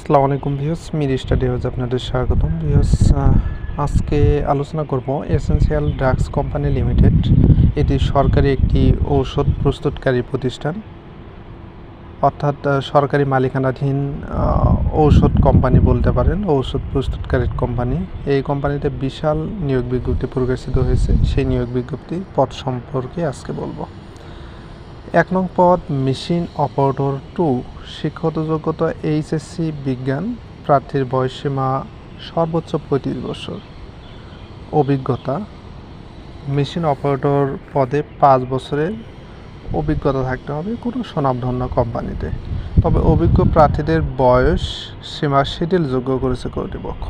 আসসালামু আলাইকুম views Mir study house আপনাদের স্বাগতম। ভিউস আজকে আলোচনা করব এসেনশিয়াল ড্রাগস কোম্পানি লিমিটেড, এটি সরকারি একটি ঔষধ প্রস্তুতকারী প্রতিষ্ঠান। অর্থাৎ সরকারি মালিকানাধীন ঔষধ কোম্পানি বলতে পারেন, ঔষধ প্রস্তুতকারী কোম্পানি। এই কোম্পানিতে বিশাল নিয়োগ বিজ্ঞপ্তি প্রকাশিত হয়েছে। সেই নিয়োগ বিজ্ঞপ্তি পদ সম্পর্কে আজকে বলব। এক নং পদ, মেশিন অপারেটর টু, শিক্ষাগত যোগ্যতা এইচএসসি বিজ্ঞান, প্রার্থীর বয়সসীমা সর্বোচ্চ পঁয়ত্রিশ বছর। অভিজ্ঞতা, মেশিন অপারেটর পদে পাঁচ বছরের অভিজ্ঞতা থাকতে হবে কোনো স্বনামধন্য কোম্পানিতে। তবে অভিজ্ঞ প্রার্থীদের বয়স সীমা শিথিলযোগ্য করেছে কর্তৃপক্ষ।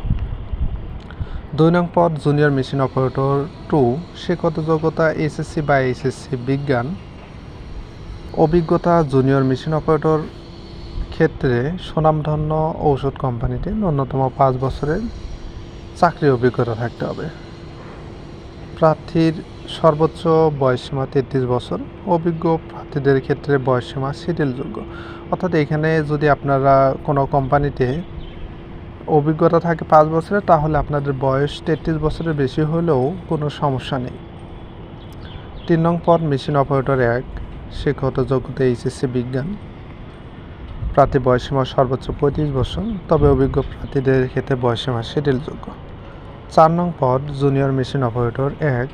দুই নং পদ, জুনিয়র মেশিন অপারেটর টু, শিক্ষাগত যোগ্যতা এসএসসি বা এইচএসসি বিজ্ঞান অভিজ্ঞতা জুনিয়র মেশিন অপারেটর ক্ষেত্রে সুনামধন্য ঔষধ কোম্পানিতে ন্যূনতম পাঁচ বছরের চাকরি অভিজ্ঞতা থাকতে হবে। প্রার্থীর সর্বোচ্চ বয়সসীমা তেত্রিশ বছর, অভিজ্ঞ প্রার্থীদের ক্ষেত্রে বয়সসীমা শিথিলযোগ্য। অর্থাৎ এখানে যদি আপনারা কোনো কোম্পানিতে অভিজ্ঞতা থাকে পাঁচ বছরের তাহলে আপনাদের বয়স তেত্রিশ বছরের বেশি হলেও কোনো সমস্যা নেই। তিন নং পদ মেশিন অপারেটর এক। শিক্ষাগত যোগ্যতা এইচএসসি বিজ্ঞান। প্রার্থী বয়সীমা সর্বোচ্চ পঁয়ত্রিশ বছর, তবে অভিজ্ঞ প্রার্থীদের ক্ষেত্রে বয়সীমা শিথিলযোগ্য চার নং পদ, জুনিয়র মেশিন অপারেটর এক।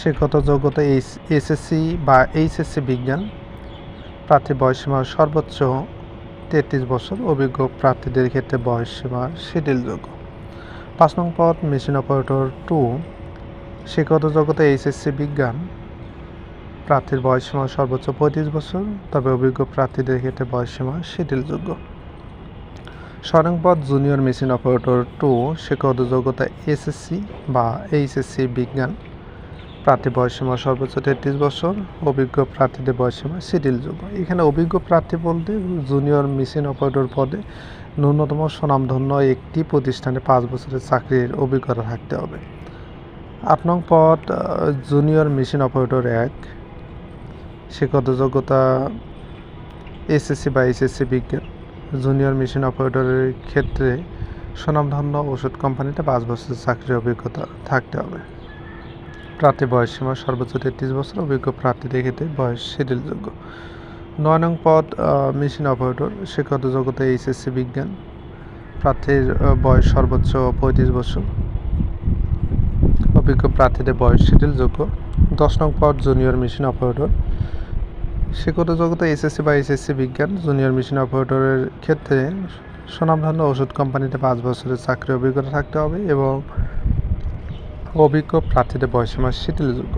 শিক্ষাগত যোগ্যতা এইচ এসএসসি বা এইচএসসি বিজ্ঞান। প্রার্থী বয়সীমা সর্বোচ্চ তেত্রিশ বছর, অভিজ্ঞ প্রার্থীদের ক্ষেত্রে বয়সীমা শিথিলযোগ্য পাঁচ নং পদ, মেশিন অপারেটর টু। শিক্ষাগত যোগ্যতা এইচএসসি বিজ্ঞান। প্রার্থীর বয়সসীমা সর্বোচ্চ পঁয়ত্রিশ বছর, তবে অভিজ্ঞ প্রার্থীদের ক্ষেত্রে বয়সসীমা শিথিলযোগ্য। পদ জুনিয়র মেশিন অপারেটর টু শিক্ষাগত যোগ্যতা এসএসসি বা এইচএসসি বিজ্ঞান। প্রার্থী বয়সসীমা সর্বোচ্চ তেত্রিশ বছর, অভিজ্ঞ প্রার্থীদের বয়সসীমা শিথিলযোগ্য। এখানে অভিজ্ঞ প্রার্থী বলতে জুনিয়র মেশিন অপারেটর পদে ন্যূনতম সুনামধন্য একটি প্রতিষ্ঠানে পাঁচ বছরের চাকরির অভিজ্ঞতা থাকতে হবে। আট নং পদ জুনিয়র মেশিন অপারেটর এক শিক্ষাগত যোগ্যতা এসএসসি বা এইচএসসি বিজ্ঞান, জুনিয়র মেশিন অপারেটরের ক্ষেত্রে সুনামধন্য ওষুধ কোম্পানিতে পাঁচ বছরের চাকরির অভিজ্ঞতা থাকতে হবে। প্রার্থী বয়সসীমা সর্বোচ্চ তেত্রিশ বছর, অভিজ্ঞ প্রার্থীদের ক্ষেত্রে বয়স শিথিলযোগ্য। নয় নং পদ মেশিন অপারেটর শিক্ষাগত যোগ্যতা এইচএসসি বিজ্ঞান। প্রার্থীর বয়স সর্বোচ্চ পঁয়ত্রিশ বছর। অভিজ্ঞ প্রার্থীদের বয়স শিথিলযোগ্য। দশ নং পদ, জুনিয়র মেশিন অপারেটর শিক্ষত যোগ্যতা এসএসসি বা এসএসসি বিজ্ঞান, জুনিয়র মেশিন অপারেটরের ক্ষেত্রে সুনামধন্য ওষুধ কোম্পানিতে পাঁচ বছরের চাকরি অভিজ্ঞতা থাকতে হবে এবং অভিজ্ঞ প্রার্থীদের বয়সীমা শিথিলযোগ্য।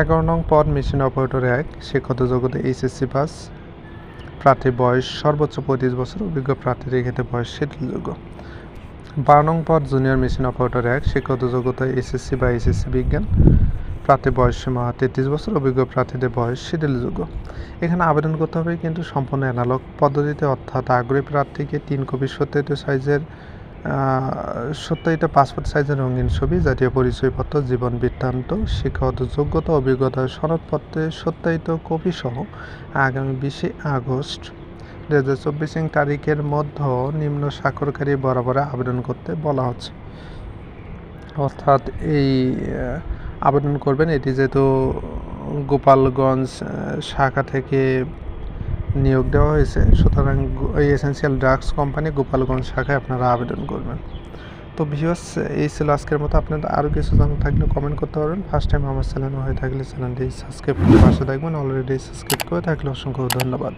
এগারো নং পদ, মেশিন অপারেটর এক, শিক্ষত যোগ্যতা এইচএসসি পাস প্রার্থীর বয়স সর্বোচ্চ পঁয়ত্রিশ বছর, অভিজ্ঞ প্রার্থীদের ক্ষেত্রে বয়স শিথিলযোগ্য। বারো নং পদ, জুনিয়র মেশিন অপারেটর এক, শিক্ষত যোগ্যতা এসএসসি বা এসএসসি বিজ্ঞান প্রার্থী বয়স সীমা তেত্রিশ বছর, অভিজ্ঞ প্রার্থীদের বয়স শিথিলযোগ্য। এখানে আবেদন করতে হবে কিন্তু সম্পূর্ণ অ্যানালগ পদ্ধতিতে, অর্থাৎ আগ্রহী প্রার্থীকে তিন কপি সত্যায়িত সাইজের সত্যায়িত পাসপোর্ট সাইজের রঙিন ছবি, জাতীয় পরিচয়পত্র, জীবন বৃত্তান্ত, শিক্ষাগত যোগ্যতা, অভিজ্ঞতা সনদপত্রের সত্যায়িত কপি সহ আগামী বিশে আগস্ট দু হাজার চব্বিশ তারিখের মধ্যে নিম্ন স্বাক্ষরকারী বরাবর আবেদন করতে বলা হচ্ছে। অর্থাৎ এই আবেদন করবেন। এটি যেহেতু গোপালগঞ্জ শাখা থেকে নিয়োগ দেওয়া হয়েছে। সুতরাং এই এসেন্সিয়াল ড্রাগস কোম্পানি গোপালগঞ্জ শাখায় আপনারা আবেদন করবেন। তো ভিউয়ার্স এই ছিল আজকের মতো। আপনারা আরও কিছু জানা থাকলে কমেন্ট করতে পারবেন। ফার্স্ট টাইম আমার চ্যানেল হয়ে থাকলে চ্যানেলটি সাবস্ক্রাইব করে পাশে থাকবেন। অলরেডি সাবস্ক্রাইব করে থাকলে অসংখ্য ধন্যবাদ।